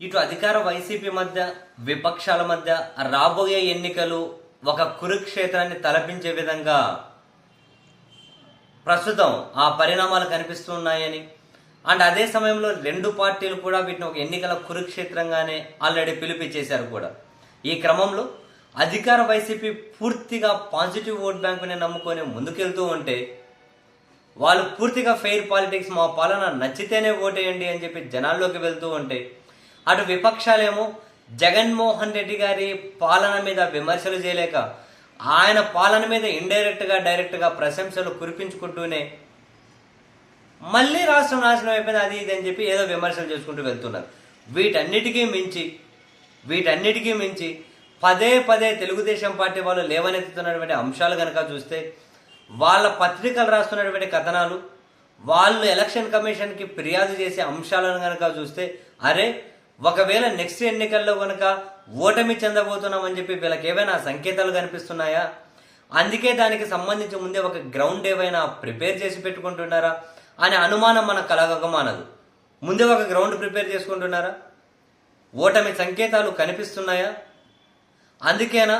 ఇటు అధికార వైసీపీ మధ్య విపక్షాల మధ్య రాబోయే ఎన్నికలు ఒక కురుక్షేత్రాన్ని తలపించే విధంగా ప్రస్తుతం ఆ పరిణామాలు కనిపిస్తున్నాయని అండ్ అదే సమయంలో రెండు పార్టీలు కూడా వీటిని ఒక ఎన్నికల కురుక్షేత్రంగానే ఆల్రెడీ పిలిపించేశారు కూడా. ఈ క్రమంలో అధికార వైసీపీ పూర్తిగా పాజిటివ్ ఓట్ బ్యాంకుని నమ్ముకొని ముందుకెళ్తూ ఉంటే వాళ్ళు పూర్తిగా ఫెయిర్ పాలిటిక్స్ మా పాలన నచ్చితేనే ఓటేయండి అని చెప్పి జనాల్లోకి వెళ్తూ ఉంటే అటు విపక్షాలేమో జగన్మోహన్ రెడ్డి గారి పాలన మీద విమర్శలు చేయలేక ఆయన పాలన మీద ఇండైరెక్ట్గా డైరెక్ట్గా ప్రశంసలు కురిపించుకుంటూనే మళ్ళీ రాష్ట్రం నాశనం అయిపోయింది అది ఇది అని చెప్పి ఏదో విమర్శలు చేసుకుంటూ వెళ్తున్నారు. వీటన్నిటికీ మించి వీటన్నిటికీ మించి పదే పదే తెలుగుదేశం పార్టీ వాళ్ళు లేవనెత్తుతున్నటువంటి అంశాలు కనుక చూస్తే వాళ్ళ పత్రికలు రాస్తున్నటువంటి కథనాలు వాళ్ళు ఎలక్షన్ కమిషన్కి ఫిర్యాదు చేసే అంశాలను కనుక చూస్తే అరే ఒకవేళ నెక్స్ట్ ఎన్నికల్లో కనుక ఓటమి చెందబోతున్నామని చెప్పి వీళ్ళకి ఏవైనా సంకేతాలు కనిపిస్తున్నాయా? అందుకే దానికి సంబంధించి ముందే ఒక గ్రౌండ్ ఏవైనా ప్రిపేర్ చేసి పెట్టుకుంటున్నారా? అనే అనుమానం మనకు కలగకమానదు ముందే ఒక గ్రౌండ్ ప్రిపేర్ చేసుకుంటున్నారా? ఓటమి సంకేతాలు కనిపిస్తున్నాయా? అందుకేనా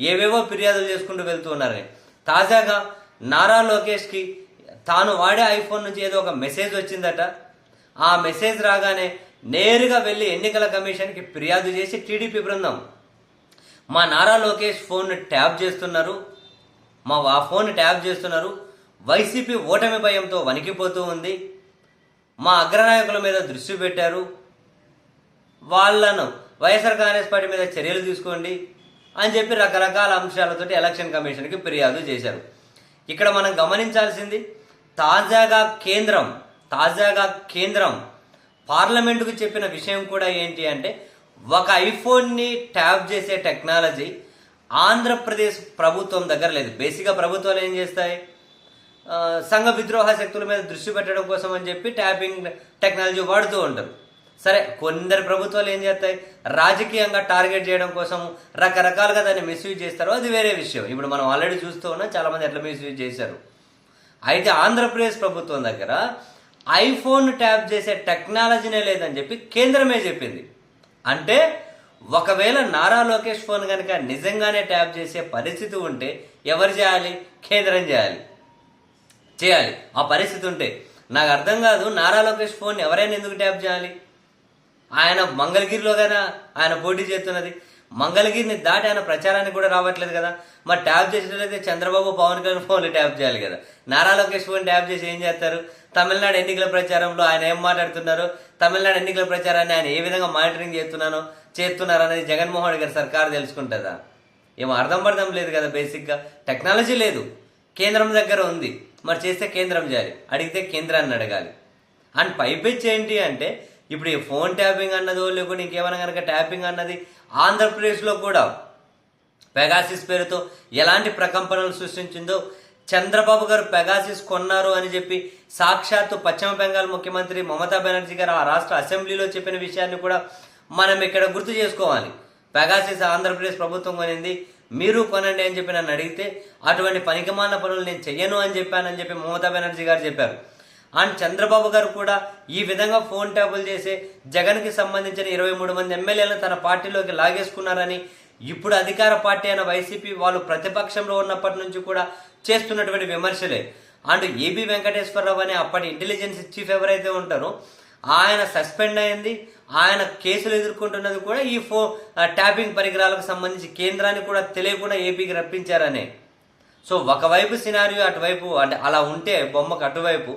ఏవేవో ఫిర్యాదులు చేసుకుంటూ వెళ్తూ ఉన్నారని తాజాగా నారా లోకేష్కి తాను వాడే ఐఫోన్ నుంచి ఏదో ఒక మెసేజ్ వచ్చిందట. ఆ మెసేజ్ రాగానే నేరుగా వెళ్ళి ఎన్నికల కమిషన్కి ఫిర్యాదు చేసి టీడీపీ బృందం. మా నారా లోకేష్ ఫోన్ ట్యాప్ చేస్తున్నారు. మా ఆ ఫోన్ ట్యాప్ చేస్తున్నారు. వైసీపీ ఓటమి భయంతో వణికిపోతూ ఉంది. మా అగ్రనాయకుల మీద దృష్టి పెట్టారు. వాళ్ళను వైఎస్ఆర్ కాంగ్రెస్ పార్టీ మీద చర్యలు తీసుకోండి అని చెప్పి రకరకాల అంశాలతోటి ఎలక్షన్ కమిషన్కి ఫిర్యాదు చేశారు. ఇక్కడ మనం గమనించాల్సింది తాజాగా కేంద్రం తాజాగా కేంద్రం పార్లమెంటుకు చెప్పిన విషయం కూడా ఏంటి అంటే ఒక ఐఫోన్ని ట్యాప్ చేసే టెక్నాలజీ ఆంధ్రప్రదేశ్ ప్రభుత్వం దగ్గర లేదు. బేసిక్గా ప్రభుత్వాలు ఏం చేస్తాయి? సంఘ విద్రోహ శక్తుల మీద దృష్టి పెట్టడం కోసం అని చెప్పి ట్యాపింగ్ టెక్నాలజీ వాడుతూ ఉంటారు. సరే కొందరు ప్రభుత్వాలు ఏం చేస్తాయి? రాజకీయంగా టార్గెట్ చేయడం కోసం రకరకాలుగా దాన్ని మిస్యూజ్ చేస్తారు. అది వేరే విషయం. ఇప్పుడు మనం ఆల్రెడీ చూస్తూ ఉన్నాం చాలామంది ఎట్లా మిస్యూజ్ చేశారు. అయితే ఆంధ్రప్రదేశ్ ప్రభుత్వం దగ్గర ఐఫోన్ ట్యాప్ చేసే టెక్నాలజీనే లేదని చెప్పి కేంద్రమే చెప్పింది. అంటే ఒకవేళ నారా లోకేష్ ఫోన్ కనుక నిజంగానే ట్యాప్ చేసే పరిస్థితి ఉంటే ఎవరు చేయాలి? కేంద్రం చేయాలి. చేయాలి. ఆ పరిస్థితి ఉంటే. నాకు అర్థం కాదు నారా లోకేష్ ఫోన్ ఎవరైనా ఎందుకు ట్యాప్ చేయాలి? ఆయన మంగళగిరిలో కదా ఆయన పోటీ చేస్తున్నది? మంగళగిరిని దాటి ఆయన ప్రచారానికి కూడా రావట్లేదు కదా. మరి ట్యాప్ చేసినట్లయితే చంద్రబాబు పవన్ కళ్యాణ్ ఫోన్లు ట్యాప్ చేయాలి కదా. నారా లోకేష్ ఫోన్ ట్యాప్ చేసి ఏం చేస్తారు? తమిళనాడు ఎన్నికల ప్రచారంలో ఆయన ఏం మాట్లాడుతున్నారు? తమిళనాడు ఎన్నికల ప్రచారాన్ని ఆయన ఏ విధంగా మానిటరింగ్ చేస్తున్నానో చేస్తున్నారు అనేది జగన్మోహన్ రెడ్డి గారి సర్కారు తెలుసుకుంటుందా? ఏమో అర్థం పడడం లేదు కదా బేసిక్గా. టెక్నాలజీ లేదు. కేంద్రం దగ్గర ఉంది. మరి చేస్తే కేంద్రం చేయాలి. అడిగితే కేంద్రాన్ని అడగాలి. అండ్ పైపెచ్చి ఏంటి అంటే ఇప్పుడు ఈ ఫోన్ ట్యాపింగ్ అన్నదో లేకుంటే ఇంకేమైనా కనుక ట్యాపింగ్ అన్నది ఆంధ్రప్రదేశ్లో కూడా పెగాసిస్ పేరుతో ఎలాంటి ప్రకంపనలు సృష్టించిందో చంద్రబాబు గారు పెగాసిస్ కొన్నారు అని చెప్పి సాక్షాత్తు పశ్చిమ బెంగాల్ ముఖ్యమంత్రి మమతా బెనర్జీ గారు ఆ రాష్ట్ర అసెంబ్లీలో చెప్పిన విషయాన్ని కూడా మనం ఇక్కడ గుర్తు చేసుకోవాలి. పెగాసిస్ ఆంధ్రప్రదేశ్ ప్రభుత్వం కొనింది మీరు కొనండి అని చెప్పి నన్ను అడిగితే అటువంటి పనికిమాల పనులు నేను చెయ్యను అని చెప్పానని చెప్పి మమతా బెనర్జీ గారు చెప్పారు. అండ్ చంద్రబాబు గారు కూడా ఈ విధంగా ఫోన్ ట్యాపులు చేసే జగన్కి సంబంధించిన ఇరవై మూడు మంది ఎమ్మెల్యేలను తన పార్టీలోకి లాగేసుకున్నారని ఇప్పుడు అధికార పార్టీ అయిన వైసీపీ వాళ్ళు ప్రతిపక్షంలో ఉన్నప్పటి నుంచి కూడా చేస్తున్నటువంటి విమర్శలే. అండ్ ఏబి వెంకటేశ్వరరావు అనే అప్పటి ఇంటెలిజెన్స్ చీఫ్ ఎవరైతే ఉంటారో ఆయన సస్పెండ్ అయింది. ఆయన కేసులు ఎదుర్కొంటున్నది కూడా ఈ ఫో ట్యాపింగ్ పరికరాలకు సంబంధించి కేంద్రాన్ని కూడా తెలియకుండా ఏపీకి రప్పించారనే. సో ఒకవైపు సినారియో అటువైపు అంటే అలా ఉంటే బొమ్మకు అటువైపు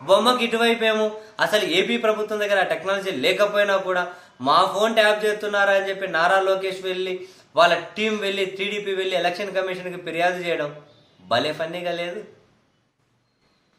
బొమ్మకి ఇటువైపు ఏమో అసలు ఏపీ ప్రభుత్వం దగ్గర ఆ టెక్నాలజీ లేకపోయినా కూడా మా ఫోన్ ట్యాప్ చేస్తున్నారా అని చెప్పి నారా లోకేష్ వెళ్ళి వాళ్ళ టీం వెళ్ళి టీడీపీ వెళ్ళి ఎలక్షన్ కమిషన్కి ఫిర్యాదు చేయడం భలే ఫన్నీగా లేదు.